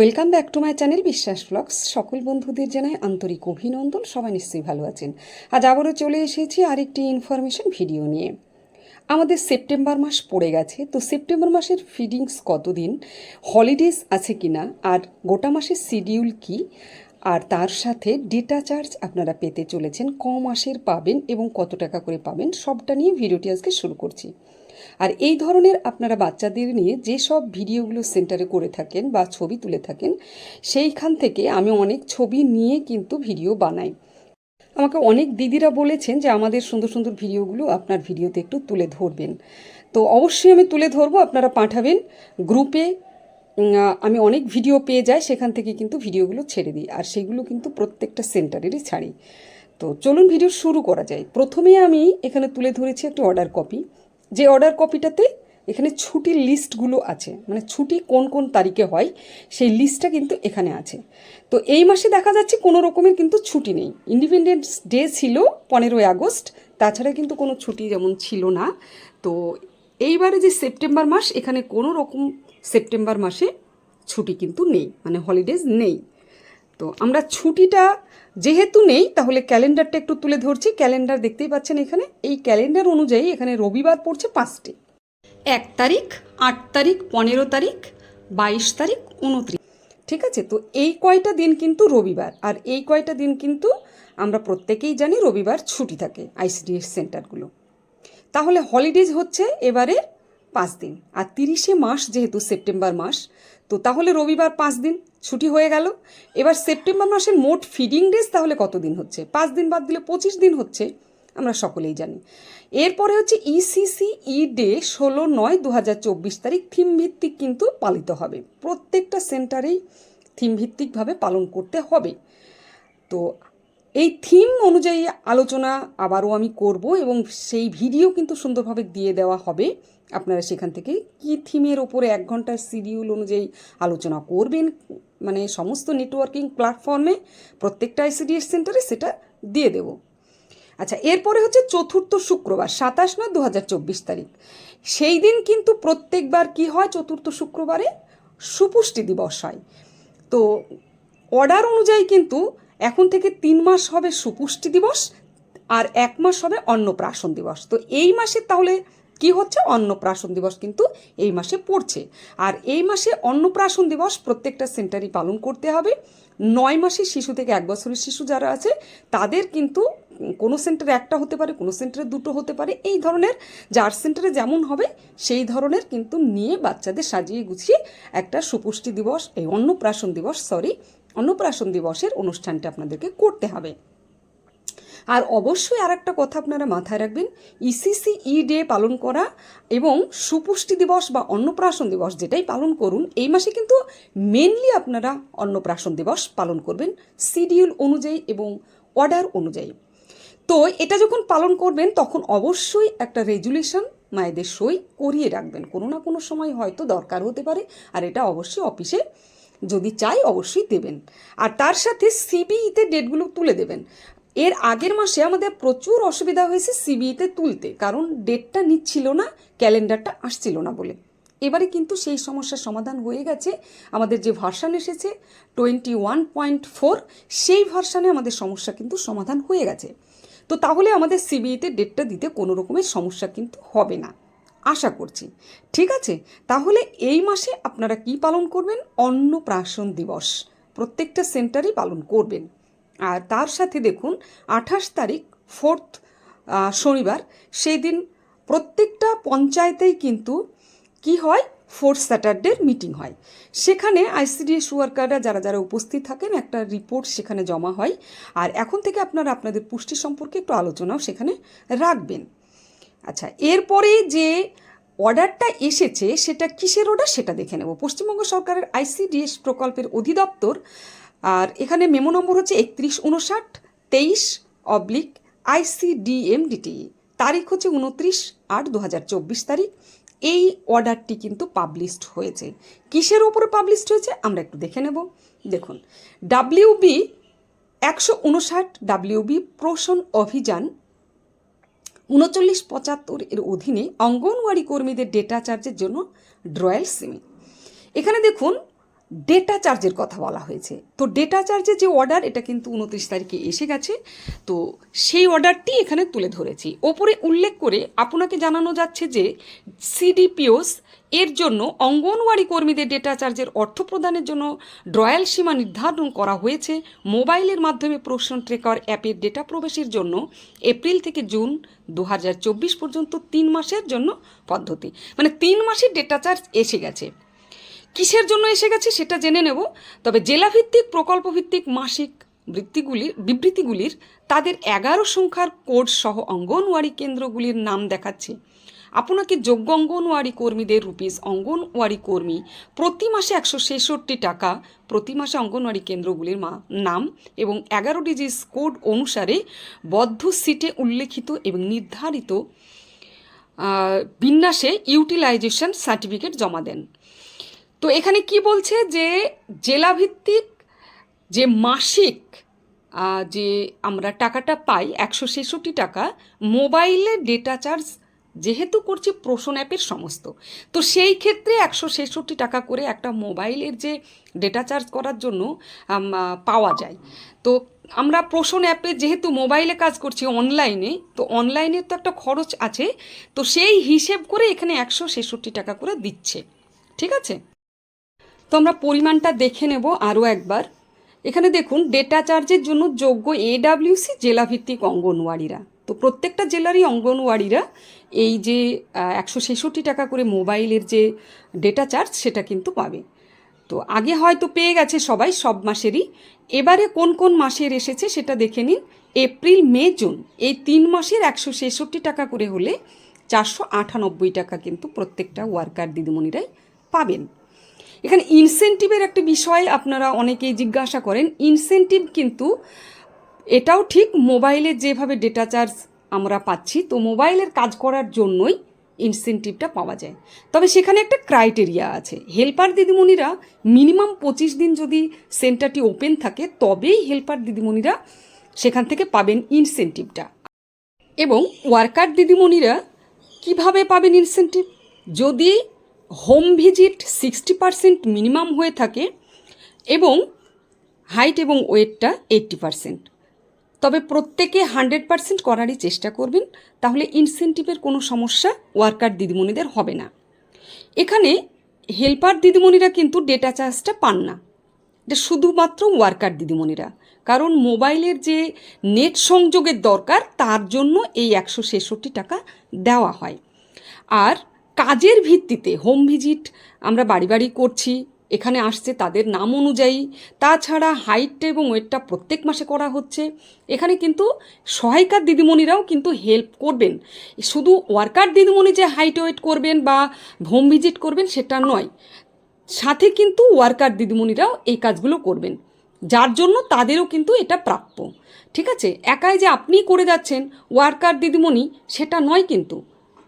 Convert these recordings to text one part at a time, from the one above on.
Welcome back to my channel Biswas blogs সকল বন্ধুদের জানাই আন্তরিক অভিনন্দন, সবাই নিশ্চয়ই ভালো আছেন। আজ আবারও চলে এসেছি আরেকটি ইনফরমেশন ভিডিও নিয়ে। আমাদের সেপ্টেম্বর মাস পড়ে গেছে, তো সেপ্টেম্বর মাসের ফিডিংস কতদিন হলিডেজ আছে কিনা, আর গোটা মাসের শিডিউল কি, আর তার সাথে ডেটা চার্জ আপনারা পেতে চলেছেন ক মাসের পাবেন এবং কত টাকা করে পাবেন, সবটা নিয়ে ভিডিওটি আজকে শুরু করছি। আর এই ধরনের আপনারা বাচ্চাদের নিয়ে যে সব ভিডিওগুলো সেন্টারে করে থাকেন বা ছবি তুলে থাকেন, সেইখান থেকে আমি অনেক ছবি নিয়ে কিন্তু ভিডিও বানাই। আমাকে অনেক দিদিরা বলেছেন যে আমাদের সুন্দর সুন্দর ভিডিওগুলো আপনার ভিডিওতে একটু তুলে ধরবেন। তো অবশ্যই আমি তুলে ধরবো, আপনারা পাঠাবেন গ্রুপে। আমি অনেক ভিডিও পেয়ে যাই, সেখান থেকে কিন্তু ভিডিওগুলো ছেড়ে দিই আর সেগুলো কিন্তু প্রত্যেকটা সেন্টারেরই ছাড়ি। তো চলুন ভিডিও শুরু করা যায় প্রথমে আমি এখানে তুলে ধরেছি একটা অর্ডার কপি যে অর্ডার কপিটাতে এখানে ছুটির লিস্টগুলো আছে মানে ছুটি কোন কোন তারিখে হয়, সেই লিস্টটা কিন্তু এখানে আছে। তো এই মাসে দেখা যাচ্ছে কোনো রকমের কিন্তু ছুটি নেই। ইন্ডিপেন্ডেন্স ডে ছিল পনেরোই আগস্ট, তাছাড়া কিন্তু কোনো ছুটি যেমন ছিল না। তো এইবারে যে সেপ্টেম্বর মাস, এখানে কোনো রকম সেপ্টেম্বর মাসে ছুটি কিন্তু নেই মানে হলিডেজ নেই। তো আমরা ছুটিটা যেহেতু নেই, তাহলে ক্যালেন্ডারটা একটু তুলে ধরছি। ক্যালেন্ডার দেখতেই পাচ্ছেন এখানে। এই ক্যালেন্ডার অনুযায়ী এখানে রবিবার পড়ছে পাঁচটি। এক তারিখ, আট তারিখ, পনেরো তারিখ, বাইশ তারিখ, উনত্রিশ। ঠিক আছে? তো এই কয়টা দিন কিন্তু রবিবার। আর এই কয়টা দিন কিন্তু আমরা প্রত্যেকেই জানি রবিবার ছুটি থাকে আইসিডিএস সেন্টারগুলো। তাহলে হলিডেজ হচ্ছে এবারে পাঁচ দিন। আর তিরিশে মাস যেহেতু সেপ্টেম্বর মাস, তো তাহলে রবিবার পাঁচ দিন, ছুটি হয়ে গেল। এবার সেপ্টেম্বর মাসের মোট ফিডিং ডেজ তাহলে কত দিন হচ্ছে? পাঁচ দিন বাদ দিলে পঁচিশ দিন হচ্ছে, আমরা সকলেই জানি। এরপরে হচ্ছে ইসিসি ই ডে ষোলো নয় দু হাজার চব্বিশ তারিখ থিম ভিত্তিক কিন্তু পালিত হবে। প্রত্যেকটা সেন্টারেই থিম ভিত্তিকভাবে পালন করতে হবে। তো এই থিম অনুযায়ী আলোচনা আবারও আমি করব এবং সেই ভিডিও কিন্তু সুন্দরভাবে দিয়ে দেওয়া হবে। আপনারা সেখান থেকে কি থিমের ওপরে এক ঘণ্টার সিডিউল অনুযায়ী আলোচনা করবেন মানে সমস্ত নেটওয়ার্কিং প্ল্যাটফর্মে প্রত্যেকটা আইসিডিএস সেন্টারে সেটা দিয়ে দেবো। আচ্ছা এরপরে হচ্ছে চতুর্থ শুক্রবার, সাতাশ নয় দু তারিখ। সেই দিন কিন্তু প্রত্যেকবার কি হয় চতুর্থ শুক্রবারে? সুপুষ্টি দিবস হয়। তো অর্ডার অনুযায়ী কিন্তু এখন থেকে তিন মাস হবে সুপুষ্টি দিবস আর এক মাস হবে অন্নপ্রাশন দিবস। তো এই মাসে তাহলে কি হচ্ছে? অন্নপ্রাশন দিবস কিন্তু এই মাসে পড়ছে। আর এই মাসে অন্নপ্রাশন দিবস প্রত্যেকটা সেন্টারই পালন করতে হবে। নয় মাসের শিশু থেকে এক বছরের শিশু যারা আছে, তাদের কিন্তু কোনো সেন্টারে একটা হতে পারে, কোনো সেন্টারে দুটো হতে পারে। এই ধরনের যার সেন্টারে যেমন হবে, সেই ধরনের কিন্তু নিয়ে বাচ্চাদের সাজিয়ে গুছিয়ে একটা সুপুষ্টি দিবস, এই অন্নপ্রাশন দিবস সরি অন্নপ্রাশন দিবসের অনুষ্ঠানটা আপনাদেরকে করতে হবে। আর অবশ্যই আর একটা কথা আপনারা মাথায় রাখবেন ইসিসি ই ডে পালন করা এবং সুপুষ্টি দিবস বা অন্নপ্রাশন দিবস যেটাই পালন করুন, এই মাসে কিন্তু মেনলি আপনারা অন্নপ্রাশন দিবস পালন করবেন শিডিউল অনুযায়ী এবং অর্ডার অনুযায়ী। তো এটা যখন পালন করবেন, তখন অবশ্যই একটা রেজুলেশন মায়েদের সই করিয়ে রাখবেন। কোনো না কোনো সময় হয়তো দরকার হতে পারে, আর এটা অবশ্যই অফিসে যদি চাই অবশ্যই দেবেন। আর তার সাথে সিবিইতে ডেটগুলো তুলে দেবেন। এর আগের মাসে আমাদের প্রচুর অসুবিধা হয়েছে সিবিইতে তুলতে, কারণ ডেটটা নিচ্ছিল না, ক্যালেন্ডারটা আসছিল না বলে। এবারে কিন্তু সেই সমস্যার সমাধান হয়ে গেছে। আমাদের যে ভার্সান এসেছে, টোয়েন্টি ওয়ান পয়েন্ট ফোর, সেই ভার্সানে আমাদের সমস্যা কিন্তু সমাধান হয়ে গেছে। তো তাহলে আমাদের সিবিইতে ডেটটা দিতে কোনো রকমের সমস্যা কিন্তু হবে না। আশা করছি। ঠিক আছে? তাহলে এই মাসে আপনারা কি পালন করবেন? অন্নপ্রাশন দিবস। প্রত্যেকটা সেন্টারই পালন করবেন। আর তার সাথে দেখুন, আঠাশ তারিখ, ফোর্থ শনিবার সেই দিন প্রত্যেকটা পঞ্চায়েতেই কিন্তু কি হয়? ফোর্থ স্যাটারডের মিটিং হয়। সেখানে আইসিডিএস ওয়ার্কাররা যারা যারা উপস্থিত থাকেন, একটা রিপোর্ট সেখানে জমা হয়। আর এখন থেকে আপনারা আপনাদের পুষ্টি সম্পর্কে একটু আলোচনাও সেখানে রাখবেন। আচ্ছা এরপরে যে অর্ডারটা এসেছে, সেটা কিসের অর্ডার সেটা দেখে নেব। পশ্চিমবঙ্গ সরকারের আইসিডিএস প্রকল্পের অধিদপ্তর, আর এখানে মেমো নম্বর হচ্ছে একত্রিশ উনষাট তেইশ অবলিক আইসিডিএমডিটি তারিখ হচ্ছে উনত্রিশ আট দু হাজার চব্বিশ তারিখ। এই অর্ডারটি কিন্তু পাবলিশড হয়েছে। কিসের ওপরে পাবলিশড হয়েছে? আমরা একটু দেখে নেব। দেখুন ডাব্লিউবি একশো উনষাট ডাব্লিউবি পোষণ অভিযান উনচল্লিশ পঁচাত্তর এর অধীনে অঙ্গনওয়াড়ি কর্মীদের ডেটা চার্জের জন্য ড্রয়াল সিমি এখানে দেখুন ডেটা চার্জের কথা বলা হয়েছে। তো ডেটা চার্জের যে অর্ডার এটা কিন্তু উনত্রিশ তারিখে এসে গেছে। তো সেই অর্ডারটি এখানে তুলে ধরেছি। ওপরে উল্লেখ করে আপনাকে জানানো যাচ্ছে যে সিডিপিওস এর জন্য অঙ্গনওয়াড়ি কর্মীদের ডেটা চার্জের অর্থ প্রদানের জন্য ড্রয়াল সীমা নির্ধারণ করা হয়েছে। মোবাইলের মাধ্যমে প্রশ্ন ট্রেকার অ্যাপের ডেটা প্রবেশের জন্য এপ্রিল থেকে জুন দু হাজার চব্বিশ পর্যন্ত তিন মাসের জন্য পদ্ধতি। মানে তিন মাসের ডেটা চার্জ এসে গেছে। কিসের জন্য এসে গেছে সেটা জেনে নেব। তবে জেলাভিত্তিক, প্রকল্পভিত্তিক মাসিক বৃত্তিগুলির বিবৃতিগুলির তাদের এগারো সংখ্যার কোড সহ অঙ্গনওয়াড়ি কেন্দ্রগুলির নাম দেখাচ্ছে। আপনাকে যোগ্য অঙ্গনওয়াড়ি কর্মীদের রুপিস, অঙ্গনওয়াড়ি কর্মী প্রতি মাসে একশো ছেষট্টি টাকা প্রতি মাসে অঙ্গনওয়াড়ি কেন্দ্রগুলির মা নাম এবং এগারো ডিজিস কোড অনুসারে বদ্ধ সিটে উল্লেখিত এবং নির্ধারিত বিন্যাসে ইউটিলাইজেশন সার্টিফিকেট জমা দেন। তো এখানে কি বলছে যে জেলাভিত্তিক যে মাসিক যে আমরা টাকাটা পাই, একশো ছেষট্টি টাকা, মোবাইলে ডেটা চার্জ যেহেতু করছি প্রোশন অ্যাপের সমস্ত, তো সেই ক্ষেত্রে একশো ছেষট্টি টাকা করে একটা মোবাইলের যে ডেটা চার্জ করার জন্য পাওয়া যায়। তো আমরা প্রোশন অ্যাপে যেহেতু মোবাইলে কাজ করছি অনলাইনে, তো অনলাইনের তো একটা খরচ আছে, তো সেই হিসেব করে এখানে একশো ছেষট্টি টাকা করে দিচ্ছে। ঠিক আছে? তো আমরা পরিমাণটা দেখে নেব আরও একবার। এখানে দেখুন ডেটা চার্জের জন্য যোগ্য এডাব্লিউসি জেলাভিত্তিক অঙ্গনওয়াড়িরা। তো প্রত্যেকটা জেলারই অঙ্গনওয়াড়িরা এই যে একশো ছেষট্টি টাকা করে মোবাইলের যে ডেটা চার্জ সেটা কিন্তু পাবে। তো আগে হয়তো পেয়ে গেছে সবাই, সব মাসেরই। এবারে কোন কোন মাসের এসেছে সেটা দেখে নিন। এপ্রিল, মে, জুন, এই তিন মাসের একশো ছেষট্টি টাকা করে হলে চারশো আটানব্বই টাকা কিন্তু প্রত্যেকটা ওয়ার্কার দিদিমণিরাই পাবেন। এখানে ইনসেন্টিভের একটা বিষয় আপনারা অনেকেই জিজ্ঞাসা করেন। ইনসেন্টিভ কিন্তু এটাও ঠিক মোবাইলে যেভাবে ডেটা চার্জ আমরা পাচ্ছি, তো মোবাইলের কাজ করার জন্যই ইনসেন্টিভটা পাওয়া যায়। তবে সেখানে একটা ক্রাইটেরিয়া আছে। হেল্পার দিদিমণিরা মিনিমাম পঁচিশ দিন যদি সেন্টারটি ওপেন থাকে, তবেই হেল্পার দিদিমণিরা সেখান থেকে পাবেন ইনসেন্টিভটা এবং ওয়ার্কার দিদিমণিরা কীভাবে পাবেন ইনসেন্টিভ যদি home visit sixty percent minimum হয়ে থাকে এবং হাইট এবং ওয়েটটা এইট্টি পারসেন্ট। তবে প্রত্যেকে হান্ড্রেড পারসেন্ট করারই চেষ্টা করবেন, তাহলে ইনসেন্টিভের কোনো সমস্যা ওয়ার্কার দিদিমণিদের হবে না। এখানে হেল্পার দিদিমণিরা কিন্তু ডেটা চার্জটা পান না। এটা শুধুমাত্র ওয়ার্কার দিদিমণিরা। কারণ মোবাইলের যে নেট সংযোগের দরকার, তার জন্য এই একশো ছেষট্টি টাকা দেওয়া হয়। আর কাজের ভিত্তিতে হোম ভিজিট আমরা বাড়ি বাড়ি করছি, এখানে আসছে তাদের নাম অনুযায়ী। তাছাড়া হাইটটা এবং ওয়েটটা প্রত্যেক মাসে করা হচ্ছে। এখানে কিন্তু সহায়িকার দিদিমণিরাও কিন্তু হেল্প করবেন। শুধু ওয়ার্কার দিদিমণি যে হাইট ওয়েট করবেন বা হোম ভিজিট করবেন সেটা নয়, সাথে কিন্তু ওয়ার্কার দিদিমণিরাও এই কাজগুলো করবেন। যার জন্য তাদেরও কিন্তু এটা প্রাপ্য। ঠিক আছে? একাই যে আপনিই করে যাচ্ছেন ওয়ার্কার দিদিমণি, সেটা নয় কিন্তু।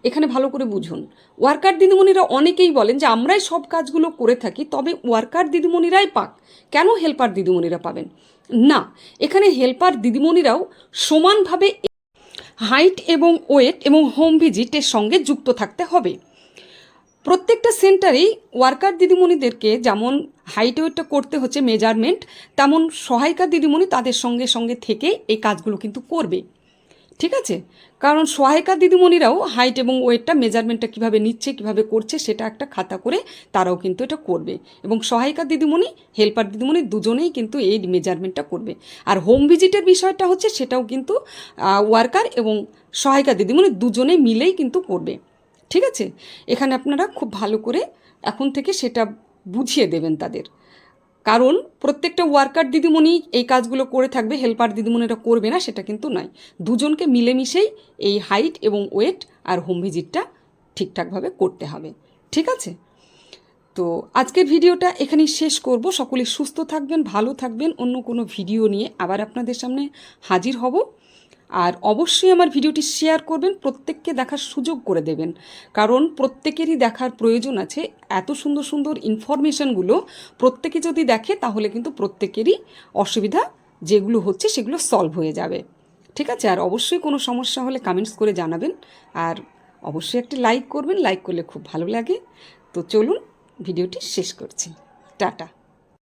এখানে ভালো করে বুঝুন। ওয়ার্কার দিদিমণিরা অনেকেই বলেন যে, আমরাই সব কাজগুলো করে থাকি, তবে ওয়ার্কার দিদিমণিরাই পাক। কেন হেল্পার দিদিমণিরা পাবেন? না, এখানে হেল্পার দিদিমণিরাও সমানভাবে হাইট এবং ওয়েট এবং হোম ভিজিটের সঙ্গে যুক্ত থাকতে হবে। প্রত্যেকটা সেন্টারেই ওয়ার্কার দিদিমণিদেরকে যেমন হাইট ওয়েটটা করতে হচ্ছে মেজারমেন্ট, তেমন সহায়িকা দিদিমণি তাদের সঙ্গে সঙ্গে থেকে এই কাজগুলো কিন্তু করবে। ঠিক আছে? কারণ সহায়িকা দিদিমণিরাও হাইট এবং ওয়েটটা মেজারমেন্টটা কীভাবে নিচ্ছে, কীভাবে করছে সেটা একটা খাতা করে তারাও কিন্তু এটা করবে। এবং সহায়িকা দিদিমণি হেল্পার দিদিমণি দুজনেই কিন্তু এই মেজারমেন্টটা করবে। আর হোম ভিজিটের বিষয়টা হচ্ছে সেটাও কিন্তু ওয়ার্কার এবং সহায়িকা দিদিমণি দুজনেই মিলেই কিন্তু করবে। ঠিক আছে? এখানে আপনারা খুব ভালো করে এখন থেকে সেটা বুঝিয়ে দেবেন তাদের। কারণ প্রত্যেকটা ওয়ার্কার দিদিমণি এই কাজগুলো করে থাকবে হেল্পার দিদিমণিরা করবে না, সেটা কিন্তু নয়। দুজনকে মিলেমিশেই এই হাইট এবং ওয়েট আর হোম ভিজিটটা ঠিকঠাকভাবে করতে হবে। ঠিক আছে? তো আজকের ভিডিওটা এখানেই শেষ করব। সকলে সুস্থ থাকবেন, ভালো থাকবেন। অন্য কোনো ভিডিও নিয়ে আবার আপনাদের সামনে হাজির হব। আর অবশ্যই আমার ভিডিওটি শেয়ার করবেন, প্রত্যেককে দেখার সুযোগ করে দেবেন। কারণ প্রত্যেকেরই দেখার প্রয়োজন আছে। এত সুন্দর সুন্দর ইনফরমেশনগুলো প্রত্যেকে যদি দেখে, তাহলে কিন্তু প্রত্যেকেরই অসুবিধা যেগুলো হচ্ছে, সেগুলো সলভ হয়ে যাবে। ঠিক আছে? আর অবশ্যই কোনো সমস্যা হলে কমেন্টস করে জানাবেন। আর অবশ্যই একটি লাইক করবেন। লাইক করলে খুব ভালো লাগে। তো চলুন, ভিডিওটি শেষ করছি। টাটা।